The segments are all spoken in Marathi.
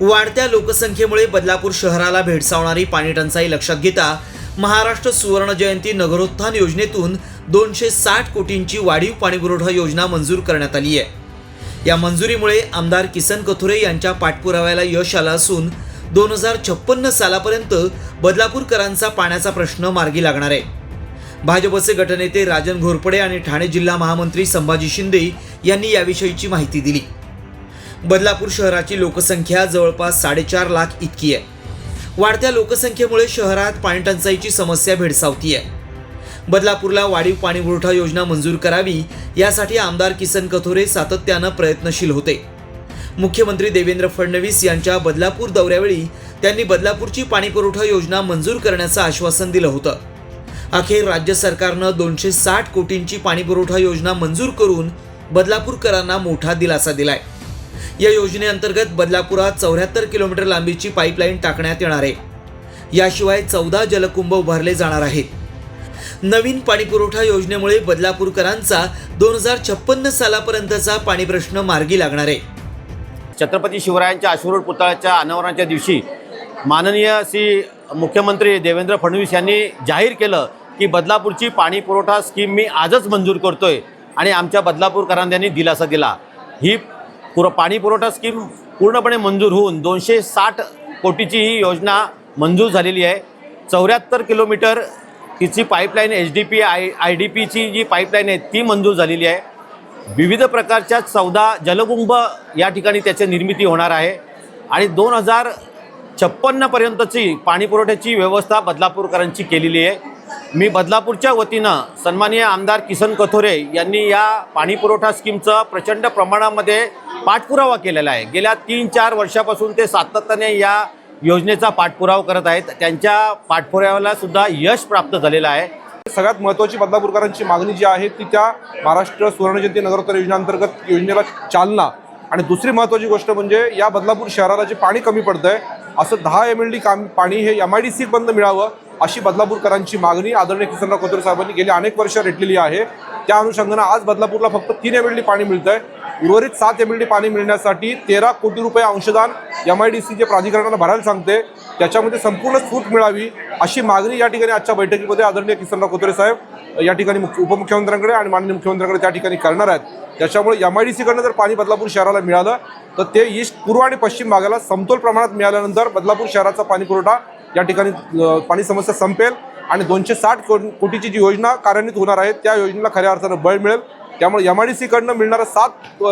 वाढत्या लोकसंख्येमुळे बदलापूर शहराला भेडसावणारी पाणी टंचाई लक्षात घेता महाराष्ट्र सुवर्ण जयंती नगरोत्थान योजनेतून दोनशे साठ कोटींची वाढीव पाणीपुरवठा योजना मंजूर करण्यात आली आहे. या मंजुरीमुळे आमदार किसन कथोरे यांच्या पाठपुराव्याला यश आलं असून दोन हजार छप्पन्न सालापर्यंत बदलापूरकरांचा पाण्याचा प्रश्न मार्गी लागणार आहे. भाजपचे गटनेते राजन घोरपडे आणि ठाणे जिल्हा महामंत्री संभाजी शिंदे यांनी याविषयीची माहिती दिली. बदलापूर शहराची लोकसंख्या जवळपास साडेचार लाख इतकी आहे. वाढत्या लोकसंख्येमुळे शहरात पाणीटंचाईची समस्या भेडसावती आहे. बदलापूरला वाढीव पाणीपुरवठा योजना मंजूर करावी यासाठी आमदार किसन कथोरे सातत्यानं प्रयत्नशील होते. मुख्यमंत्री देवेंद्र फडणवीस यांच्या बदलापूर दौऱ्यावेळी त्यांनी बदलापूरची पाणीपुरवठा योजना मंजूर करण्याचं आश्वासन दिलं होतं. अखेर राज्य सरकारनं दोनशे साठ कोटींची पाणीपुरवठा योजना मंजूर करून बदलापूरकरांना मोठा दिलासा दिलाय. या योजनेअंतर्गत बदलापुरात चौऱ्याहत्तर किलोमीटर लांबीची पाईपलाईन टाकण्यात येणार आहे. याशिवाय चौदा जलकुंभ उभारले जाणार आहेत. नवीन पाणीपुरवठा योजनेमुळे बदलापूरकरांचा दोन हजार छप्पन्न सालापर्यंतचा पाणी प्रश्न मार्गी लागणार आहे. छत्रपती शिवरायांच्या अश्वरूढ पुतळ्याच्या अनावरणाच्या दिवशी माननीय श्री मुख्यमंत्री देवेंद्र फडणवीस यांनी जाहीर केलं की बदलापूरची पाणी पुरवठा स्कीम मी आजच मंजूर करतोय आणि आमच्या बदलापूरकरांनी दिलासा दिला. ही पुर पाणी पुरवठा स्कीम पूर्णपणे मंजूर होऊन दोनशे साठ कोटीची ही योजना मंजूर झालेली आहे. चौऱ्याहत्तर किलोमीटर तिची pipeline H D P I I D पीची जी पाईपलाईन आहे ती मंजूर झालेली आहे. विविध प्रकारच्या चौदा जलकुंभ या ठिकाणी त्याची निर्मिती होणार आहे. आणि दोन हजार छप्पन्नपर्यंतची पाणीपुरवठ्याची व्यवस्था बदलापूरकरांची केलेली आहे. मी बदलापूरच्या वतीनं सन्माननीय आमदार किसन कथोरे यांनी या पाणीपुरवठा स्कीमचं प्रचंड प्रमाणामध्ये पाठपुरावा केलेला आहे. गेल्या तीन चार वर्षापासून ते सातत्याने या योजनेचा पाठपुरावा करत आहेत. त्यांच्या पाठपुराव्याला सुद्धा यश प्राप्त झालेलं आहे. सगळ्यात महत्त्वाची बदलापूरकरांची मागणी जी आहे ती त्या महाराष्ट्र सुवर्णजयंती नगरोत्तर योजनेअंतर्गत योजनेला चालना. आणि दुसरी महत्त्वाची गोष्ट म्हणजे या बदलापूर शहराला जे पाणी कमी पडतं आहे असं दहा एम एल डी काम पाणी हे एम आय डी सी बंद मिळावं अशी बदलापूरकरांची मागणी आदरणीय किसनराव कोथरे साहेबांनी गेली अनेक वर्ष रेटलेली आहे. त्या अनुषंगानं आज बदलापूरला फक्त तीन एम एल डी पाणी मिळतं आहे उर्वरित सात एम एल डी पाणी मिळण्यासाठी तेरा कोटी रुपये अंशदान एम आय डी सी जे प्राधिकरणाला भरायला सांगते त्याच्यामध्ये संपूर्ण सूट मिळावी अशी मागणी या ठिकाणी आजच्या बैठकीमध्ये आदरणीय किसनराव कोथरे साहेब या ठिकाणी मुख्य उपमुख्यमंत्र्यांकडे आणि माननीय मुख्यमंत्र्यांकडे त्या ठिकाणी करणार आहेत. त्याच्यामुळे एम आय डी सीकडनं जर पाणी बदलापूर शहराला मिळालं तर ते ईस्ट पूर्व आणि पश्चिम भागाला समतोल प्रमाणात मिळाल्यानंतर बदलापूर शहराचा पाणीपुरवठा या ठिकाणी पाणी समस्या संपेल आणि दोनशे साठ कोटीची जी योजना कार्यान्वित होणार आहे त्या योजनेला खऱ्या अर्थानं बळ मिळेल. त्यामुळे एम आय डी सीकडनं मिळणारं सात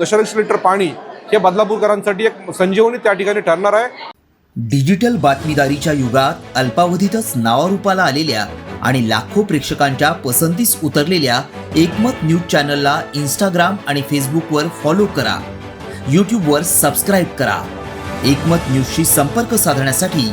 दशलक्ष लिटर पाणी हे बदलापूरकरांसाठी एक संजीवनी त्या ठिकाणी ठरणार आहे. डिजिटल बातमीदारीच्या युगात अल्पावधीतच नावारूपाला आलेल्या आणि लाखो प्रेक्षकांच्या पसंतीस उतरलेल्या एकमत न्यूज चॅनलला इंस्टाग्राम आणि फेसबुकवर फॉलो करा. यूट्यूबवर सबस्क्राईब करा. एकमत न्यूजशी संपर्क साधण्यासाठी